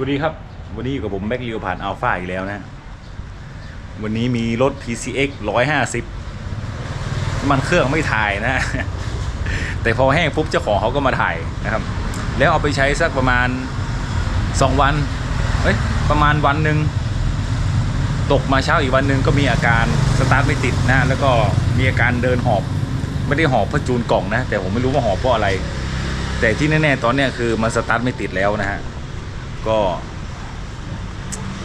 วัสดีครับ วันนี้อยู่กับผมแบ็กลิวผ่านอัลฟาอีกแล้วนะ วันนี้มีรถ PCX 150 มันเครื่องไม่ถ่ายนะ แต่พอแห้งปุ๊บเจ้าของเขาก็มาถ่ายนะครับ แล้วเอาไปใช้สักประมาณ 2 วันเฮ้ยประมาณวันหนึ่งตกมาเช้าอีกวันหนึ่งก็มีอาการสตาร์ทไม่ติดนะ แล้วก็มีอาการเดินหอบ ไม่ได้หอบเพราะจูนกล่องนะ แต่ผมไม่รู้ว่าหอบเพราะอะไร แต่ที่แน่ๆตอนเนี้ยคือมันสตาร์ทไม่ติดแล้วนะฮะ ก็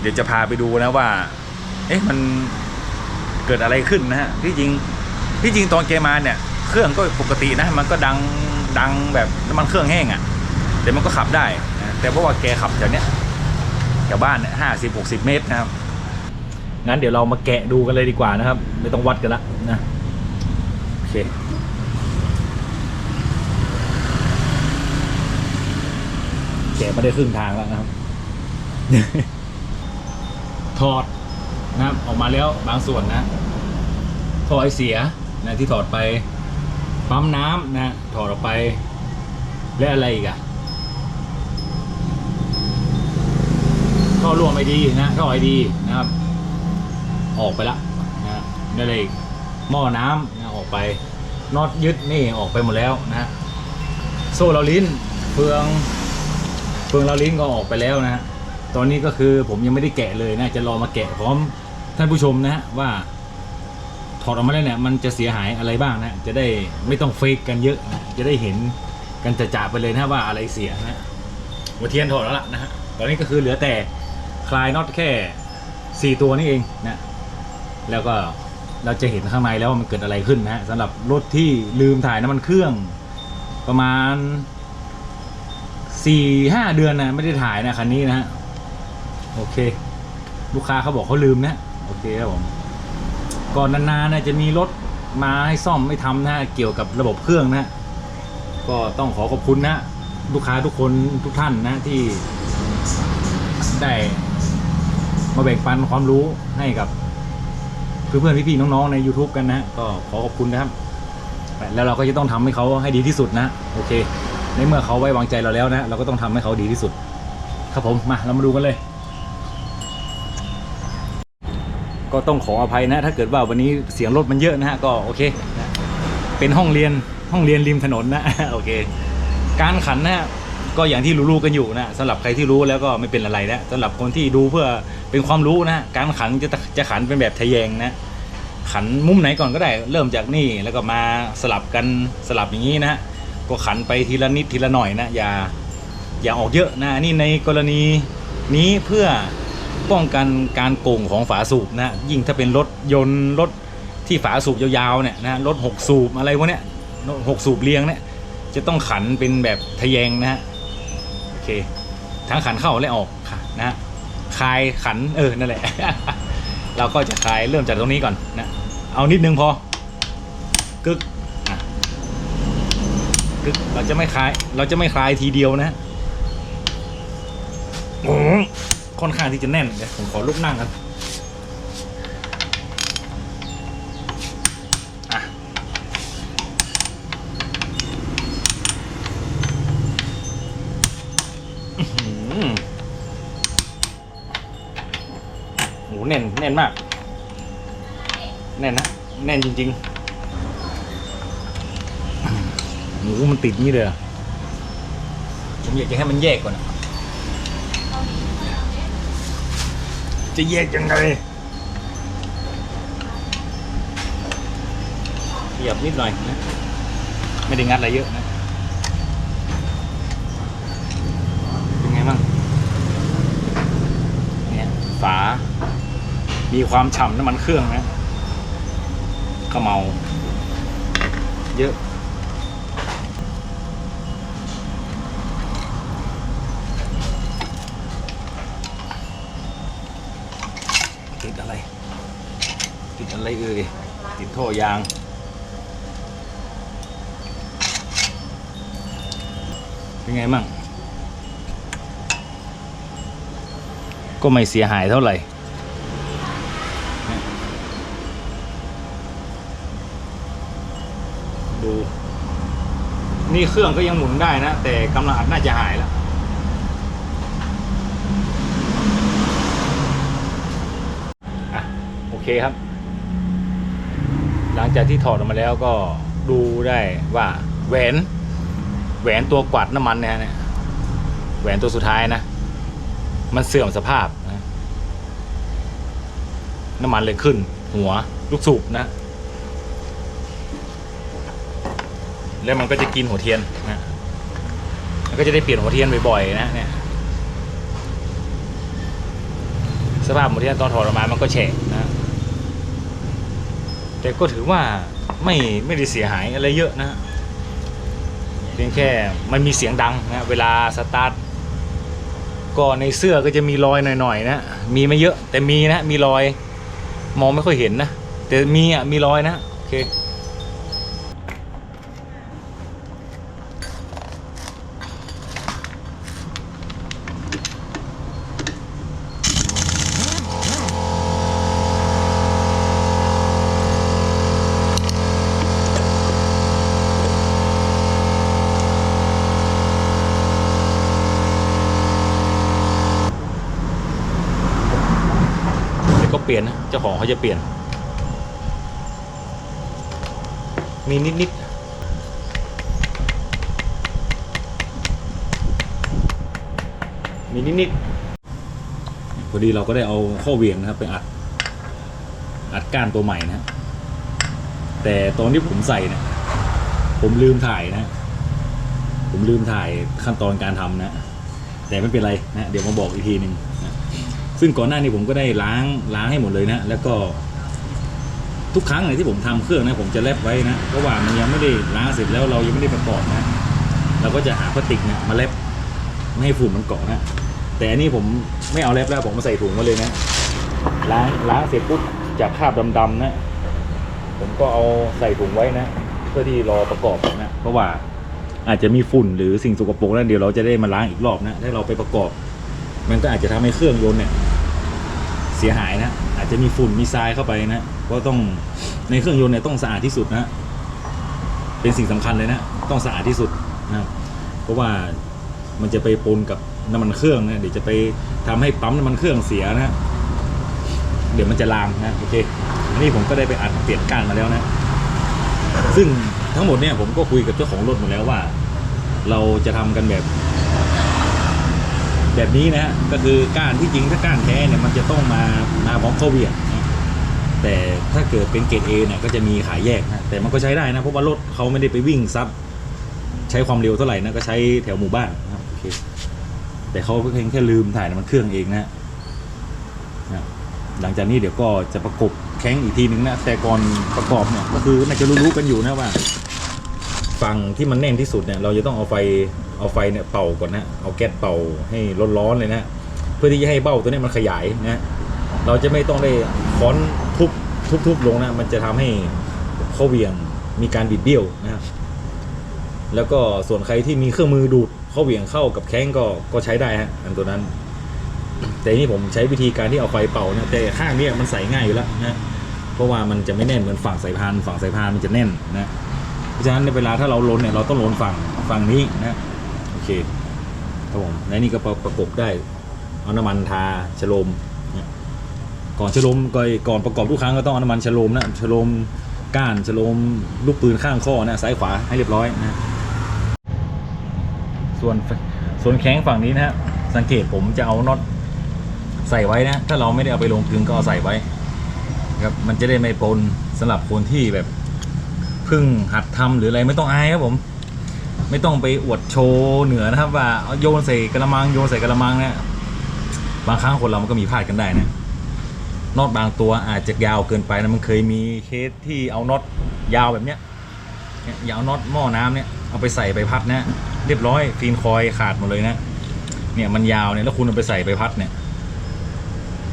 เดี๋ยวจะพาไปดูนะว่า เอ๊ะมันเกิดอะไรขึ้นนะฮะที่จริงที่จริงตอนแกมาเนี่ย เครื่องก็ปกตินะ มันก็ดังดังแบบน้ำมันเครื่องแห้งอะ่ะแต่มันก็ขับได้นะแต่เพราะว่าแกขับแถวเนี้ยแถวบ้านเนี่ยห้าสิบหกสิบเมตรนะครับงั้นเดี๋ยวเรามาแกะดูกันเลยดีกว่านะครับ ไม่ต้องวัดกันละนะโอเค แกะมาได้ครึ่งทางแล้วนะครับ ถอดนะครับออกมาแล้วบางส่วนนะท่อไอเสียนะที่ถอดไปปั๊มน้ำนะถอดออกไป และอะไรอีกอะท่อร่วมไอดีนะท่อไอดีนะครับ ออกไปละนะนั่นเลยหม้อน้ำนะออกไปน็อตยึดนี่ออกไปหมดแล้วนะฮะโซ่เราลิ้นเฟือง เฟืองเราลิ้นก็ออกไปแล้วนะฮะตอนนี้ก็คือผมยังไม่ได้แกะเลยนะ จะรอมาแกะพร้อมท่านผู้ชมนะฮะว่าถอดออกมาแล้วเนี่ยมันจะเสียหายอะไรบ้างนะ จะได้ไม่ต้องเฟกกันเยอะนะจะได้เห็นกันจะจ่าไปเลยนะว่าอะไรเสียนะหัวเทียนถอดแล้วล่ะนะฮะตอนนี้ก็คือเหลือแต่คลายน็อตแค่ 4 ตัวนี่เองนะแล้วก็เราจะเห็นข้างในแล้วว่ามันเกิดอะไรขึ้นนะฮะสำหรับรถที่ลืมถ่ายน้ำมันเครื่องประมาณ สี่ห้าเดือนนะไม่ได้ถ่ายนะคันนี้นะฮะโอเค ลูกค้าเขาบอกเขาลืมนะโอเคครับผมก่อนนานๆนะจะมีรถมาให้ซ่อมไม่ทำนะเกี่ยวกับระบบเครื่องนะก็ต้องขอขอบคุณนะ ลูกค้าทุกคนทุกท่านนะที่ได้มาแบ่งปันความรู้ให้กับเพื่อนๆพี่ๆน้องๆใน YouTube กันนะฮะก็ขอขอบคุณนะครับ แล้วเราก็จะต้องทำให้เขาให้ดีที่สุดนะ โอเค ในเมื่อเขาไว้วางใจเราแล้วนะ เราก็ต้องทำให้เขาดีที่สุด ครับผมมาเรามาดูกันเลย ก็ต้องขออภัยนะ ถ้าเกิดว่าวันนี้เสียงรถมันเยอะนะฮะก็โอเคเป็นห้องเรียนห้องเรียนริมถนนนะโอเค การขันนะฮะก็อย่างที่รู้ๆกันอยู่นะสำหรับใครที่รู้แล้วก็ไม่เป็นอะไรนะสำหรับคนที่ดูเพื่อเป็นความรู้นะการขันจะจะขันเป็นแบบทะแยงนะขันมุมไหนก่อนก็ได้เริ่มจากนี่แล้วก็มาสลับกันสลับอย่างนี้นะ ก็ขันไปทีละนิดทีละหน่อยนะอย่าอย่าออกเยอะนะนี่ในกรณีนี้เพื่อป้องกันการโกงของฝาสูบนะยิ่งถ้าเป็นรถยนต์รถที่ฝาสูบยาวๆเนี่ยนะรถหกสูบอะไรพวกเนี้ยรถหกสูบเรียงเนี่ยจะต้องขันเป็นแบบทะแยงนะฮะโอเคทั้งขันเข้าและออกค่ะนะคลายขันเออนั่นแหละ เราก็จะคลายเริ่มจากตรงนี้ก่อนนะเอานิดนึงพอกึก กึกเราจะไม่คลาย เราจะไม่คลายทีเดียวนะโอ้โหค่อนข้างที่จะแน่นเดี๋ยวผมขอลุกนั่งกันอะอืมโหแน่นแน่นมาก แน่นนะ แน่นจริง ๆ หมูมันติดนี่เลยอะผมอยากจะให้มันแยกก่อนอะจะแยกยังไงขยับนิดหน่อยนะไม่ได้งัดอะไรเยอะนะเป็นไงบ้างเนี่ยฝา มีความฉ่ำน้ำมันเครื่องนะเขมเมาเยอะ อะไรเอ่ยติดท่อยางเป็นไงมั่ง ก็ไม่เสียหายเท่าไหร่ ดู นี่เครื่องก็ยังหมุนได้นะ แต่กำลังอัดน่าจะหายแล้วโอเคครับ หลังจากที่ถอดออกมาแล้วก็ดูได้ว่าแหวนแหวนตัวกวาดน้ำมันเนี่ยเนี่ยแหวนตัวสุดท้ายนะ มันเสื่อมสภาพนะน้ำมันเลยขึ้น หัวลูกสูบนะ แล้วมันก็จะกินหัวเทียนนะมันก็จะได้เปลี่ยนหัวเทียนบ่อยๆนะเนี่ยสภาพหัวเทียนตอนถอดออกมามันก็แฉะนะ แต่ก็ถือว่าไม่ไม่ได้เสียหายอะไรเยอะนะเพียงแค่มันมีเสียงดังนะเวลาสตาร์ทก็ในเสื้อก็จะมีรอยหน่อยๆนะมีไม่เยอะแต่มีนะมีรอยมองไม่ค่อยเห็นนะแต่มีอะมีรอยนะโอเค ก็เปลี่ยนนะเจ้าของเขาจะเปลี่ยน มีนิดนิดๆมีนิดนิดๆพอดีเราก็ได้เอาข้อเหวียงนะครับไปอัด อัดก้านตัวใหม่นะแต่ตอนที่ผมใส่นะผมลืมถ่ายนะ ผมลืมถ่ายขั้นตอนการทำนะ แต่ไม่เป็นไรนะ เดี๋ยวมาบอกอีกทีหนึ่งนะ ซึ่งก่อนหน้านี้ผมก็ได้ล้างล้างให้หมดเลยนะ แล้วก็ทุกครั้งเลยที่ผมทำเครื่องนะผมจะแลบไว้นะเพราะว่ามันยังไม่ได้ล้างเสร็จแล้วเรายังไม่ได้ประกอบนะ เราก็จะหาพลาสติกเนี่ยมาแลบไม่ให้ฝุ่นมันเกาะนะแต่อันนี้ผมไม่เอาแลบแล้วผมมาใส่ถุงมาเลยนะล้างล้างเสร็จปุ๊บจากคราบดำๆนะ ผมก็เอาใส่ถุงไว้นะ เพื่อที่รอประกอบนะเพราะว่าอาจจะมีฝุ่นหรือสิ่งสกปรกแล้วเดี๋ยวเราจะได้มาล้างอีกรอบนะถ้าเราไปประกอบ มันก็อาจจะทำให้เครื่องยนต์เนี่ย เสียหายนะ อาจจะมีฝุ่นมีทรายเข้าไปนะก็ต้องในเครื่องยนต์เนี่ยต้องสะอาดที่สุดนะเป็นสิ่งสำคัญเลยนะต้องสะอาดที่สุดนะเพราะว่ามันจะไปปนกับน้ำมันเครื่องนะเดี๋ยวจะไปทำให้ปั๊มน้ำมันเครื่องเสียนะเดี๋ยวมันจะลามนะโอเคอันนี้ผมก็ได้ไปอัดเปลี่ยนก้านมาแล้วนะ ซึ่งทั้งหมดเนี่ยผมก็คุยกับเจ้าของรถหมดแล้วว่า เราจะทำกันแบบ แบบนี้นะฮะก็คือก้านที่จริงถ้าก้านแท้เนี่ยมันจะต้องมามาพร้อมข้อเวียงแต่ถ้าเกิดเป็นเกรดเอเนี่ยก็จะมีขายแยกนะแต่มันก็ใช้ได้นะเพราะว่ารถเขาไม่ได้ไปวิ่งซับใช้ความเร็วเท่าไหร่นะก็ใช้แถวหมู่บ้านนะครับโอเคแต่เขาเพียงแค่ลืมถ่ายน้ำมันเครื่องเองนะนะหลังจากนี้เดี๋ยวก็จะประกบแข้งอีกทีหนึ่งนะแต่ก่อนประกอบเนี่ยก็คือน่าจะรู้ๆกันอยู่นะว่า ฝั่งที่มันแน่นที่สุดเนี่ยเราจะต้องเอาไฟเอาไฟเนี่ยเป่าก่อนนะเอาแก๊สเป่าให้ร้อนๆเลยนะเพื่อที่จะให้เบ้าตัวนี้มันขยายนะเราจะไม่ต้องได้ค้อนทุบทุบทุบลงนะมันจะทำให้ข้อเหวียงมีการบิดเบี้ยวนะครับแล้วก็ส่วนใครที่มีเครื่องมือดูดข้อเหวียงเข้ากับแข้งก็ก็ใช้ได้ฮะอันตัวนั้น แต่นี่ผมใช้วิธีการที่เอาไฟเป่านะแต่ข้างเนี้ยมันใส่ง่ายอยู่แล้วนะเพราะว่ามันจะไม่แน่นเหมือนฝั่งสายพานฝั่งสายพานมันจะแน่นนะ ราะฉะนั้นในเวลาถ้าเราล้นเนี่ยเราต้องล้นฝั่งฝั่งนี้นะโอเคครับผมและนี่ก็ประประกบได้เอาน้ำมันทาฉลมเนี่ยก่อนฉลมก่อนก่อนประกอบทุกครั้งก็ต้องเอาน้ำมันฉลมนะฉลมก้านฉลมลูกปืนข้างข้อนะซ้ายขวาให้เรียบร้อยนะส่วนส่วนแข้งฝั่งนี้นะฮะสังเกตผมจะเอาน็อตใส่ไว้นะ ถ้าเราไม่ได้เอาไปลงกึงก็เอาใส่ไว้ครับมันจะได้ไม่ปนสำหรับคนที่แบบเพิ่งหัด ทำหรืออะไรไม่ต้องอายครับผม ไม่ต้องไปอวดโชว์เหนือนะครับว่าโยนใส่กระมังโยนใส่กระมังเนี่ยบางครั้งคนเรามันก็มีพลาดกันได้นะน็อตบางตัวอาจจะยาวเกินไปนะมันเคยมีเคสที่เอาน็อตยาวแบบเนี้ยเนี่ยอาวน็อตหม้อน้ำเนี่ยเอาไปใส่ไปพัดนะเรียบร้อยฟีนคอยขาดหมดเลยนะเนี่ยมันยาวเนี่ยแล้วคุณเอาไปใส่ไปพัดเนี่ย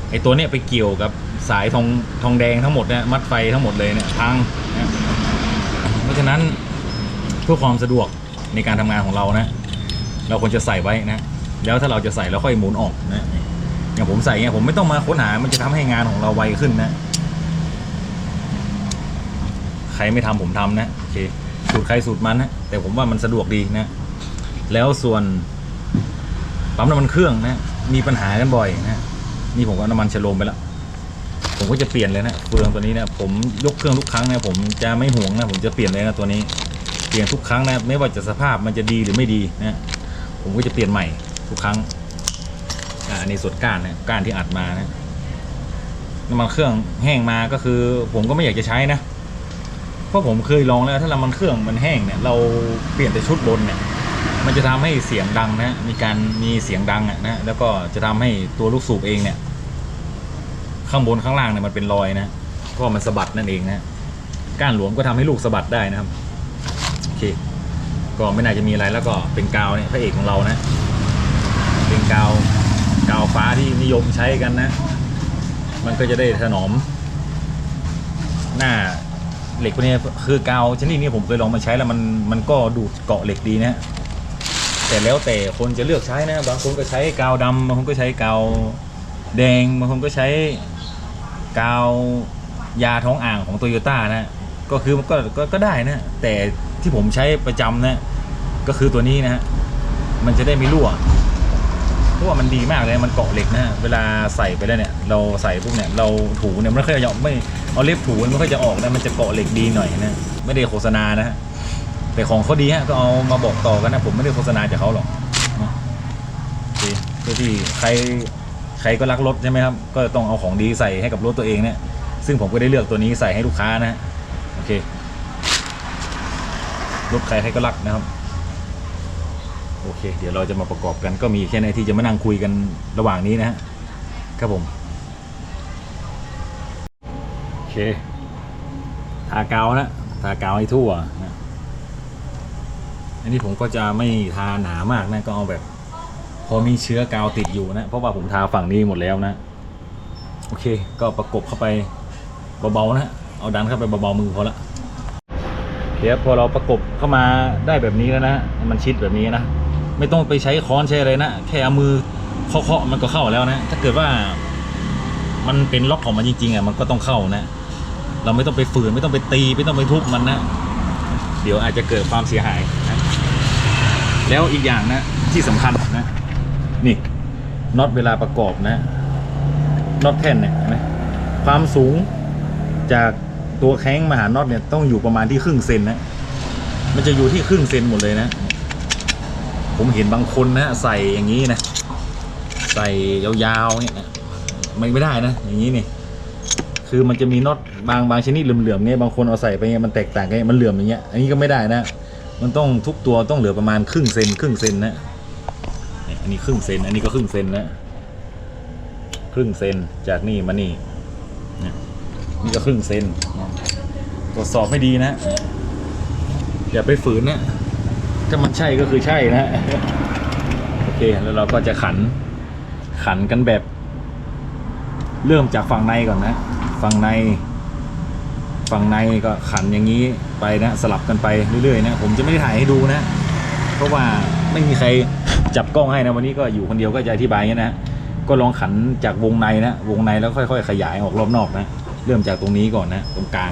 ไอตัวเนี้ยไปเกี่ยวกับสายทองทองแดงทั้งหมดเนี่ยมัดไฟทั้งหมดเลยเนี่ยพังนะ เพราะฉะนั้นเพื่อความสะดวกในการทำงานของเรานะ เราควรจะใส่ไว้นะ แล้วถ้าเราจะใส่แล้วค่อยหมุนออกนะอย่างผมใส่เงี้ยผมไม่ต้องมาค้นหา มันจะทำให้งานของเราไวขึ้นนะ ใครไม่ทำผมทำนะโอเคสูตรใครสูตรมันนะแต่ผมว่ามันสะดวกดีนะ แล้วส่วนปั๊มน้ำมันเครื่องนะ มีปัญหากันบ่อยนะนี่ผมก็น้ำมันฉโลมไปแล้ว ผมก็จะเปลี่ยนเลยนะเฟืองตัวนี้นะผมยกเครื่องทุกครั้งนะผมจะไม่ห่วงนะผมจะเปลี่ยนเลยนะตัวนี้เปลี่ยนทุกครั้งนะไม่ว่าจะสภาพมันจะดีหรือไม่ดีนะผมก็จะเปลี่ยนใหม่ทุกครั้งอ่าอันนี้ส่วนก้านนะก้านที่อัดมานะน้ำมันเครื่องแห้งมาก็คือ ผมก็ไม่อยากจะใช้นะเพราะผมเคยลองแล้วถ้าน้ำมันเครื่องมันแห้งเนี่ย เราเปลี่ยนแต่ชุดบนเนี่ย มันจะทำให้เสียงดังนะมีการมีเสียงดังอะนะแล้วก็จะทำให้ตัวลูกสูบเองเนี่ย ข้างบนข้างล่างเนี่ยมันเป็นรอยนะเพราะมันสะบัดนั่นเองนะก้านหลวมก็ทำให้ลูกสะบัดได้นะครับโอเค ก็ไม่น่าจะมีอะไรแล้วก็เป็นกาวเนี่ยพระเอกของเรานะ เป็นกาวกาวฟ้าที่นิยมใช้กันนะ มันก็จะได้ถนอม หน้าเหล็กพวกนี้คือกาวชนิดนี้ผมเคยลองมาใช้แล้วมันมันก็ดูดเกาะเหล็กดีนะแต่แล้วแต่คนจะเลือกใช้นะ บางคนก็ใช้กาวดำบางคนก็ใช้กาวแดงบางคนก็ใช้ กาวยาท้องอ่างของโตโยต้านะก็คือมันก็ก็ก็ได้นะ แต่ที่ผมใช้ประจำนะ ก็คือตัวนี้นะฮะมันจะได้ไม่รั่วเพราะว่ามันดีมากเลยมันเกาะเหล็กนะเวลาใส่ไปแล้วเนี่ย เราใส่ปุ๊บเนี่ยเราถูเนี่ยมันไม่ค่อยจะไม่เอาเล็บถูมันไม่ค่อยจะออกนะมันจะเกาะเหล็กดีหน่อยนะไม่ได้โฆษณานะฮะแต่ของเขาดีฮะก็เอามาบอกต่อกันนะผมไม่ได้โฆษณาจากเขาหรอกโอเคเพื่อที่ใคร ใครก็รักรถใช่ไหมครับ ก็ต้องเอาของดีใส่ให้กับรถตัวเองเนี่ย ซึ่งผมก็ได้เลือกตัวนี้ใส่ให้ลูกค้านะฮะโอเค รถใครใครก็รักนะครับ โอเค เดี๋ยวเราจะมาประกอบกันก็มีแค่ในที่จะมานั่งคุยกันระหว่างนี้นะฮะครับผมโอเคทากาวนะทากาวให้ทั่วนะอันนี้ผมก็จะไม่ทาหนามากนะก็เอาแบบ พอมีเชื้อกาวติดอยู่นะ เพราะว่าผมทาฝั่งนี้หมดแล้วนะ โอเค ก็ประกบเข้าไปเบาๆนะ เอาดันเข้าไปเบาๆมือพอละเคครับพอเราประกบเข้ามาได้แบบนี้แล้วนะ มันชิดแบบนี้นะ ไม่ต้องไปใช้ค้อนใช้อะไรนะ แค่เอามือเคาะๆมันก็เข้าแล้วนะ ถ้าเกิดว่ามันเป็นล็อกของมันจริงๆอะมันก็ต้องเข้านะ เราไม่ต้องไปฝืนไม่ต้องไปตีไม่ต้องไปทุบมันนะ เดี๋ยวอาจจะเกิดความเสียหายนะ แล้วอีกอย่างนะที่สำคัญนะ นี่น็อตเวลาประกอบนะน็อตแท่นเนี่ยเห็นไหมความสูงจากตัวแข้งมาหาน็อตเนี่ยต้องอยู่ประมาณที่ครึ่งเซนนะมันจะอยู่ที่ครึ่งเซนหมดเลยนะ ผมเห็นบางคนนะใส่อย่างนี้นะ ใส่ยาวๆเนี่ยนะไม่ไม่ได้นะ อย่างนี้นี่คือมันจะมีน็อตบางบางชนิดเหลื่อมๆเนี่ยบางคนเอาใส่ไปเนี่ยมันแตกต่างกันมันเหลื่อมอย่างเงี้ยอันนี้ก็ไม่ได้นะ มันต้องทุกตัวต้องเหลือประมาณครึ่งเซนครึ่งเซนนะ นี่ยอันนี้ครึ่งเซน อันนี้ก็ครึ่งเซนนะครึ่งเซนจากนี่มานี่นี่ยนี่ก็ครึ่งเซนตรวจสอบให้ดีนะ อย่าไปฝืนนะ ถ้ามันใช่ก็คือใช่นะ โอเค แล้วเราก็จะขัน ขันกันแบบ เริ่มจากฝั่งในก่อนนะ ฝั่งใน ฝั่งในก็ขันอย่างนี้ไปนะ สลับกันไปเรื่อยๆนะ ผมจะไม่ได้ถ่ายให้ดูนะ เพราะว่าไม่มีใคร จับกล้องให้นะวันนี้ก็อยู่คนเดียวก็จะอธิบายอย่างนี้นะก็ลองขันจากวงในนะวงในแล้วค่อย ๆ ขยายออกรอบนอกนะ เริ่มจากตรงนี้ก่อนนะ ตรงกลาง